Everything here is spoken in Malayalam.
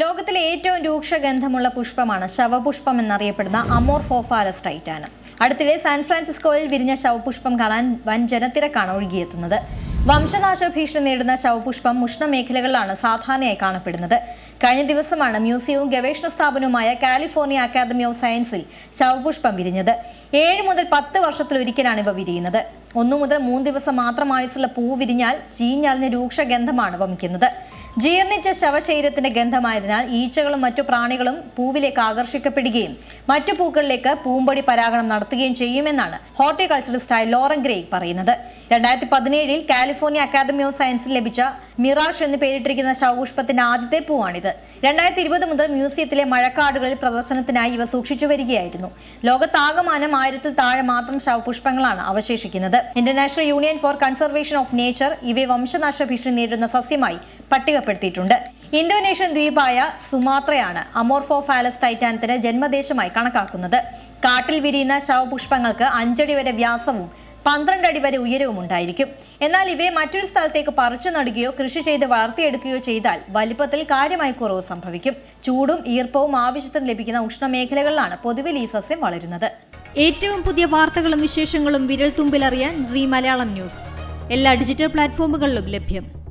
ലോകത്തിലെ ഏറ്റവും രൂക്ഷഗന്ധമുള്ള പുഷ്പമാണ് ശവപുഷ്പം എന്നറിയപ്പെടുന്ന അമോർഫോഫാലസ് ടൈറ്റാനം. അടുത്തിടെ സാൻ ഫ്രാൻസിസ്കോയിൽ വിരിഞ്ഞ ശവപുഷ്പം കാണാൻ വൻ ജനത്തിരക്കാണ് ഒഴുകിയെത്തുന്നത്. വംശനാശ ഭീഷണി നേരിടുന്ന ശവപുഷ്പം ഉഷ്ണമേഖലകളിലാണ് സാധാരണയായി കാണപ്പെടുന്നത്. കഴിഞ്ഞ ദിവസമാണ് മ്യൂസിയവും ഗവേഷണ സ്ഥാപനവുമായ കാലിഫോർണിയ അക്കാദമി ഓഫ് സയൻസിൽ ശവപുഷ്പം വിരിഞ്ഞത്. ഏഴ് മുതൽ പത്ത് വർഷത്തിലൊരിക്കലാണ് ഇവ വിരിയുന്നത്. ഒന്നു മുതൽ മൂന്ന് ദിവസം മാത്രം ആയുസുള്ള പൂ വിരിഞ്ഞാൽ ചീഞ്ഞളിഞ്ഞ രൂക്ഷ ഗന്ധമാണ് വമിക്കുന്നത്. ജീർണിച്ച ശവശരീരത്തിന്റെ ഗന്ധമായതിനാൽ ഈച്ചകളും മറ്റു പ്രാണികളും പൂവിലേക്ക് ആകർഷിക്കപ്പെടുകയും മറ്റു പൂക്കളിലേക്ക് പൂമ്പൊടി പരാഗണം നടത്തുകയും ചെയ്യുമെന്നാണ് ഹോർട്ടിക്കൾച്ചറിസ്റ്റായ ലോറൻ ഗ്രേ പറയുന്നത്. രണ്ടായിരത്തി പതിനേഴിൽ കാലിഫോർണിയ അക്കാദമി ഓഫ് സയൻസിൽ ലഭിച്ച മിറാഷ് എന്ന് പേരിട്ടിരിക്കുന്ന ശവപുഷ്പത്തിന്റെ ആദ്യത്തെ പൂവാണിത്. രണ്ടായിരത്തി ഇരുപത് മുതൽ മ്യൂസിയത്തിലെ മഴക്കാടുകളിൽ പ്രദർശനത്തിനായി ഇവ സൂക്ഷിച്ചു വരികയായിരുന്നു. ലോകത്താകമാനം ആയിരത്തിൽ താഴെ മാത്രം ശവപുഷ്പങ്ങളാണ് അവശേഷിക്കുന്നത്. International Union for Conservation of Nature ഇവയെ വംശനാശ ഭീഷണി നേരിടുന്ന സസ്യമായി പട്ടികപ്പെടുത്തിയിട്ടുണ്ട് ഇന്തോനേഷ്യൻ ദ്വീപായ സുമാത്രയാണ് അമോർഫോ ഫാലസ് ടൈറ്റാനത്തിന് ജന്മദേശമായി കണക്കാക്കുന്നത്. കാട്ടിൽ വിരിയുന്ന ശവപുഷ്പങ്ങൾക്ക് അഞ്ചടി വരെ വ്യാസവും പന്ത്രണ്ട് അടി വരെ ഉയരവും ഉണ്ടായിരിക്കും. എന്നാൽ ഇവയെ മറ്റൊരു സ്ഥലത്തേക്ക് പറിച്ചു നടുകയോ കൃഷി ചെയ്ത് വളർത്തിയെടുക്കുകയോ ചെയ്താൽ വലിപ്പത്തിൽ കാര്യമായി കുറവ് സംഭവിക്കും. ചൂടും ഈർപ്പവും ആവശ്യത്തിന് ലഭിക്കുന്ന ഉഷ്ണമേഖലകളിലാണ് പൊതുവിൽ ഈ സസ്യം വളരുന്നത്. ഏറ്റവും പുതിയ വാർത്തകളും വിശേഷങ്ങളും വിരൽ തുമ്പിലറിയാൻ സി മലയാളം ന്യൂസ്. എല്ലാ ഡിജിറ്റൽ പ്ലാറ്റ്ഫോമുകളിലും ലഭ്യം.